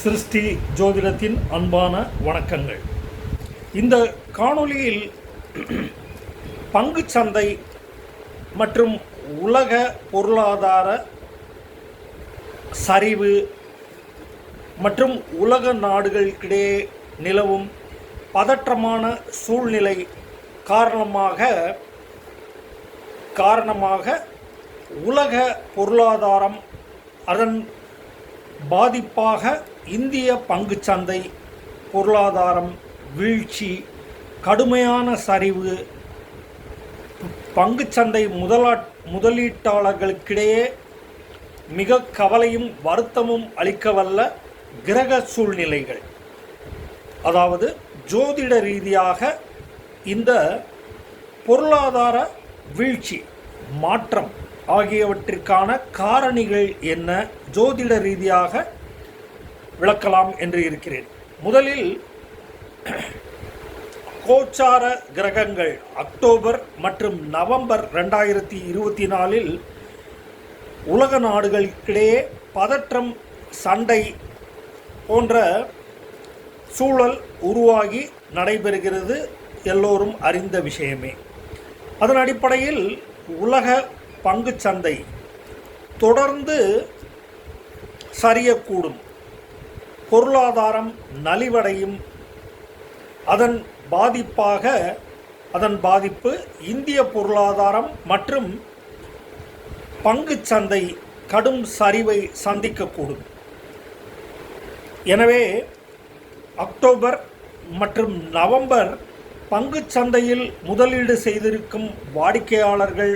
சிருஷ்டி ஜோதிடத்தின் அன்பான வணக்கங்கள். இந்த காணொளியில் பங்குச்சந்தை மற்றும் உலக பொருளாதார சரிவு மற்றும் உலக நாடுகளுக்கிடையே நிலவும் பதற்றமான சூழ்நிலை காரணமாக காரணமாக உலக பொருளாதாரம் அதன் பாதிப்பாக இந்திய பங்குச் சந்தை பொருளாதாரம் வீழ்ச்சி கடுமையான சரிவு பங்குச்சந்தை முதலா முதலீட்டாளர்களுக்கிடையே மிக கவலையும் வருத்தமும் அளிக்கவல்ல கிரக சூழ்நிலைகள். அதாவது ஜோதிட ரீதியாக இந்த பொருளாதார வீழ்ச்சி மாற்றம் ஆகியவற்றிற்கான காரணிகள் என்ன? ஜோதிட ரீதியாக விளக்கலாம் என்று இருக்கிறேன். முதலில் கோச்சார கிரகங்கள் அக்டோபர் மற்றும் நவம்பர் ரெண்டாயிரத்தி இருபத்தி நாலில் உலக நாடுகளுக்கிடையே பதற்றம் சண்டை போன்ற சூழல் உருவாகி நடைபெறுகிறது எல்லோரும் அறிந்த விஷயமே. அதன் அடிப்படையில் உலக பங்குச் சந்தை தொடர்ந்து சரியக்கூடும். பொருளாதாரம் நலிவடையும். அதன் பாதிப்பாக அதன் பாதிப்பு இந்திய பொருளாதாரம் மற்றும் பங்குச் சந்தை கடும் சரிவை சந்திக்கக்கூடும். எனவே அக்டோபர் மற்றும் நவம்பர் பங்குச் சந்தையில் முதலீடு செய்திருக்கும் வாடிக்கையாளர்கள்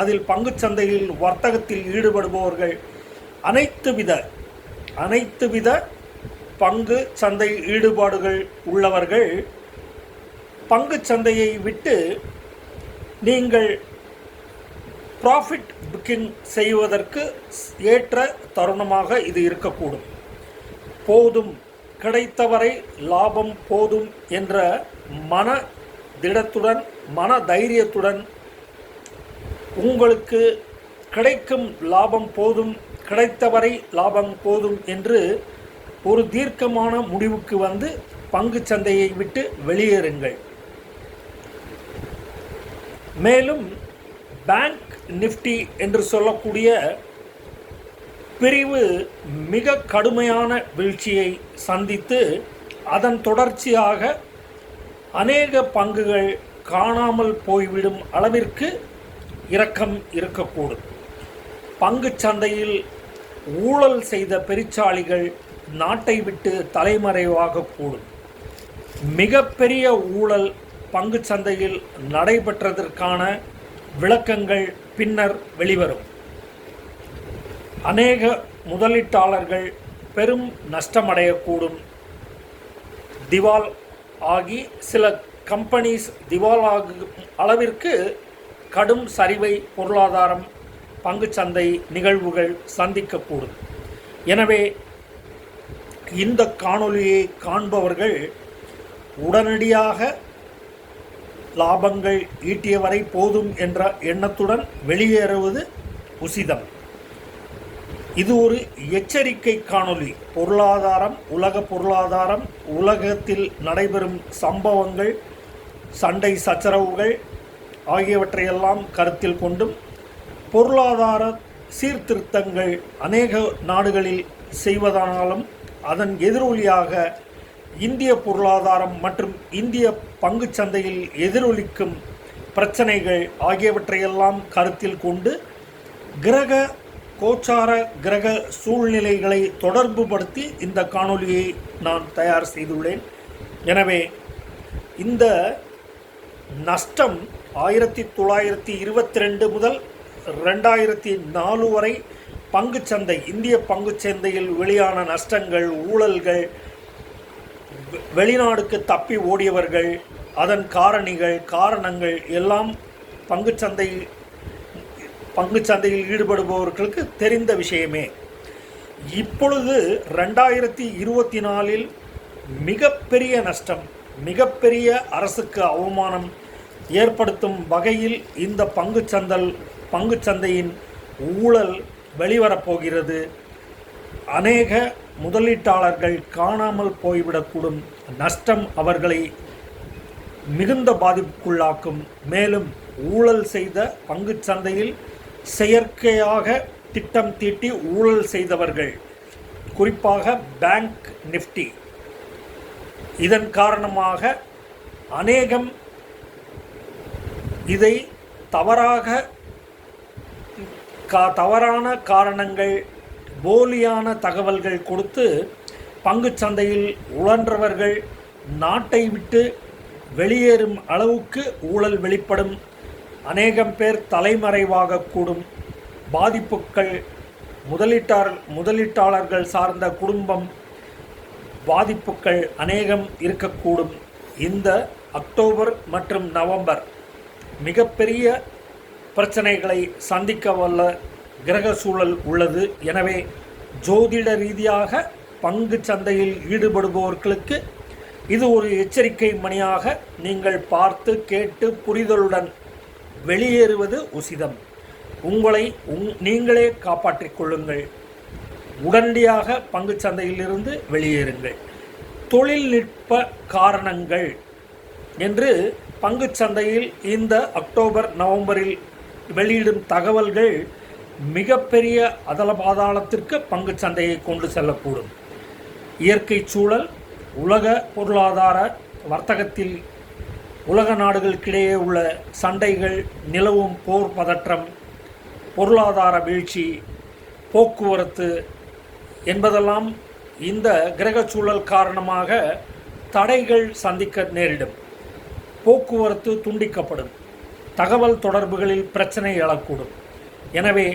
அதில் பங்குச் சந்தையில் வர்த்தகத்தில் ஈடுபடுபவர்கள் அனைத்து வித அனைத்து வித பங்கு சந்தை ஈடுபாடுகள் உள்ளவர்கள் பங்குச் சந்தையை விட்டு நீங்கள் ப்ராஃபிட் புக்கிங் செய்வதற்கு ஏற்ற தருணமாக இது இருக்கக்கூடும். போதும். கிடைத்தவரை லாபம் போதும் என்ற மன திடத்துடன் மன தைரியத்துடன் உங்களுக்கு கிடைக்கும் லாபம் போதும் கிடைத்தவரை லாபம் போதும் என்று ஒரு தீர்க்கமான முடிவுக்கு வந்து பங்கு சந்தையை விட்டு வெளியேறுங்கள். மேலும் பேங்க் நிஃப்டி என்று சொல்லக்கூடிய பிரிவு மிக கடுமையான வீழ்ச்சியை சந்தித்து அதன் தொடர்ச்சியாக அநேக பங்குகள் காணாமல் போய்விடும் அளவிற்கு இரக்கம் இருக்கக்கூடும். பங்குச் சந்தையில் ஊழல் செய்த பெருச்சாளிகள் நாட்டை விட்டு தலைமறைவாகக்கூடும் மிகப்பெரிய ஊழல் பங்கு சந்தையில் நடைபெற்றதற்கான விளக்கங்கள் பின்னர் வெளிவரும். அநேக முதலீட்டாளர்கள் பெரும் நஷ்டமடையக்கூடும். திவால் ஆகி சில கம்பெனிஸ் திவால் ஆகும் அளவிற்கு கடும் சரிவை பொருளாதாரம் பங்குச்சந்தை நிகழ்வுகள் சந்திக்கக்கூடும். எனவே இந்த காணொளியை காண்பவர்கள் உடனடியாக லாபங்கள் ஈட்டியவரை போதும் என்ற எண்ணத்துடன் வெளியேறுவது உசிதம். இது ஒரு எச்சரிக்கை காணொளி. பொருளாதாரம் உலக பொருளாதாரம் உலகத்தில் நடைபெறும் சம்பவங்கள் சண்டை சச்சரவுகள் ஆகியவற்றையெல்லாம் கருத்தில் கொண்டும் பொருளாதார சீர்திருத்தங்கள் அநேக நாடுகளில் செய்வதானாலும் அதன் எதிரொலியாக இந்திய பொருளாதாரம் மற்றும் இந்திய பங்குச் சந்தையில் எதிரொலிக்கும் பிரச்சனைகள் ஆகியவற்றையெல்லாம் கருத்தில் கொண்டு கிரக கோச்சார கிரக சூழ்நிலைகளை தொடர்புபடுத்தி இந்த காணொலியை நான் தயார் செய்துள்ளேன். எனவே இந்த நஷ்டம் ஆயிரத்தி தொள்ளாயிரத்தி இருபத்தி ரெண்டு முதல் ரெண்டாயிரத்தி நாலு வரை பங்குச்சந்தை இந்திய பங்குச்சந்தையில் வெளியான நஷ்டங்கள் ஊழல்கள் வெளிநாடுக்கு தப்பி ஓடியவர்கள் அதன் காரணிகள் காரணங்கள் எல்லாம் பங்குச்சந்தை பங்குச்சந்தையில் ஈடுபடுபவர்களுக்கு தெரிந்த விஷயமே. இப்பொழுது ரெண்டாயிரத்தி இருபத்தி நாலில் மிகப்பெரிய நஷ்டம் மிகப்பெரிய அரசுக்கு அவமானம் ஏற்படுத்தும் வகையில் இந்த பங்குச்சந்தல் பங்குச்சந்தையின் ஊழல் வெளிவரப்போகிறது. அநேக முதலீட்டாளர்கள் காணாமல் போய்விடக்கூடும். நஷ்டம் அவர்களை மிகுந்த பாதிப்புக்குள்ளாக்கும். மேலும் ஊழல் செய்த பங்கு சந்தையில் செயற்கையாக திட்டம் தீட்டி ஊழல் செய்தவர்கள் குறிப்பாக பேங்க் நிஃப்டி இதன் காரணமாக அநேகம் இதை தவறாக கா தவறான காரணங்கள் போலியான தகவல்கள் கொடுத்து பங்கு சந்தையில் உழன்றவர்கள் நாட்டை விட்டு வெளியேறும் அளவுக்கு ஊழல் வெளிப்படும். அநேகம் பேர் தலைமறைவாக கூடும். பாதிப்புகள் முதலீட்டார் முதலீட்டாளர்கள் சார்ந்த குடும்பம் பாதிப்புகள் அநேகம் இருக்கக்கூடும். இந்த அக்டோபர் மற்றும் நவம்பர் மிகப்பெரிய பிரச்சனைகளை சந்திக்க வல்ல கிரக சூழல் உள்ளது. எனவே ஜோதிட ரீதியாக பங்கு சந்தையில் ஈடுபடுபவர்களுக்கு இது ஒரு எச்சரிக்கை மணியாக நீங்கள் பார்த்து கேட்டு புரிதலுடன் வெளியேறுவது உசிதம். உங்களை உங் நீங்களே காப்பாற்றிக் கொள்ளுங்கள். உடனடியாக பங்கு சந்தையிலிருந்து வெளியேறுங்கள். தொழில்நுட்ப காரணங்கள். என்று பங்கு சந்தையில் இந்த அக்டோபர் நவம்பரில் வெளியிடும் தகவல்கள் மிகப்பெரிய அதல பாதாளத்திற்கு பங்கு சந்தையை கொண்டு செல்லக்கூடும். இயற்கை சூழல் உலக பொருளாதார வர்த்தகத்தில் உலக நாடுகளுக்கிடையே உள்ள சண்டைகள் நிலவும் போர் பதற்றம் பொருளாதார வீழ்ச்சி போக்குவரத்து என்பதெல்லாம் இந்த கிரக சூழல் காரணமாக தடைகள் சந்திக்க நேரிடும். போக்குவரத்து துண்டிக்கப்படும். தகவல் தொடர்புகளில் பிரச்சனை எழக்கூடும். எனவே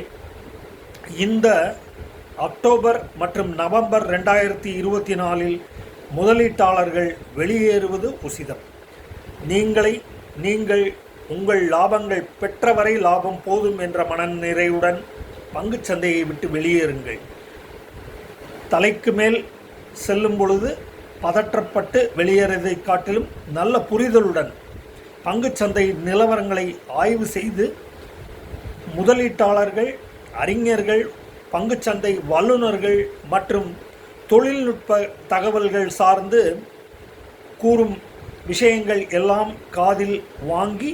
இந்த அக்டோபர் மற்றும் நவம்பர் ரெண்டாயிரத்தி இருபத்தி நாலில் முதலீட்டாளர்கள் வெளியேறுவது உசிதம். நீங்களை நீங்கள் உங்கள் லாபங்கள் பெற்றவரை லாபம் போதும் என்ற மனநிறைவுடன் பங்குச் சந்தையை விட்டு வெளியேறுங்கள். தலைக்கு மேல் செல்லும் பொழுது பதற்றப்பட்டு வெளியேறதை காட்டிலும் நல்ல புரிதலுடன் பங்குச்சந்தை நிலவரங்களை ஆய்வு செய்து முதலீட்டாளர்கள் அறிஞர்கள் பங்குச்சந்தை வல்லுநர்கள் மற்றும் தொழில்நுட்ப தகவல்கள் சார்ந்து கூறும் விஷயங்கள் எல்லாம் காதில் வாங்கி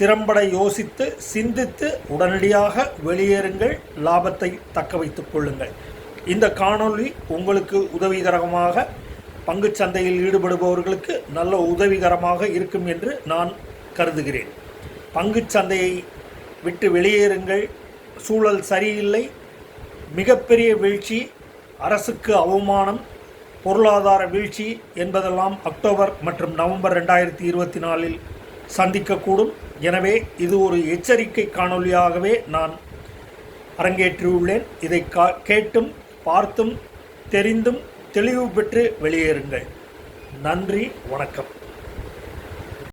திறம்பட யோசித்து சிந்தித்து உடனடியாக வெளியேறுங்கள். லாபத்தை தக்க வைத்துக் கொள்ளுங்கள். இந்த காணொளி உங்களுக்கு உதவிகரமாக பங்குச் சந்தையில் ஈடுபடுபவர்களுக்கு நல்ல உதவிகரமாக இருக்கும் என்று நான் கருதுகிறேன். பங்குச் சந்தையை விட்டு வெளியேறுங்கள். சூழல் சரியில்லை. மிகப்பெரிய வீழ்ச்சி அரசுக்கு அவமானம் பொருளாதார வீழ்ச்சி என்பதெல்லாம் அக்டோபர் மற்றும் நவம்பர் ரெண்டாயிரத்தி இருபத்தி நாலில் சந்திக்கக்கூடும். எனவே இது ஒரு எச்சரிக்கை காணொளியாகவே நான் அரங்கேற்றியுள்ளேன். இதை கா கேட்டும் பார்த்தும் தெரிந்தும் தெளிவு பெற்று வெளியேறுங்கள். நன்றி வணக்கம்.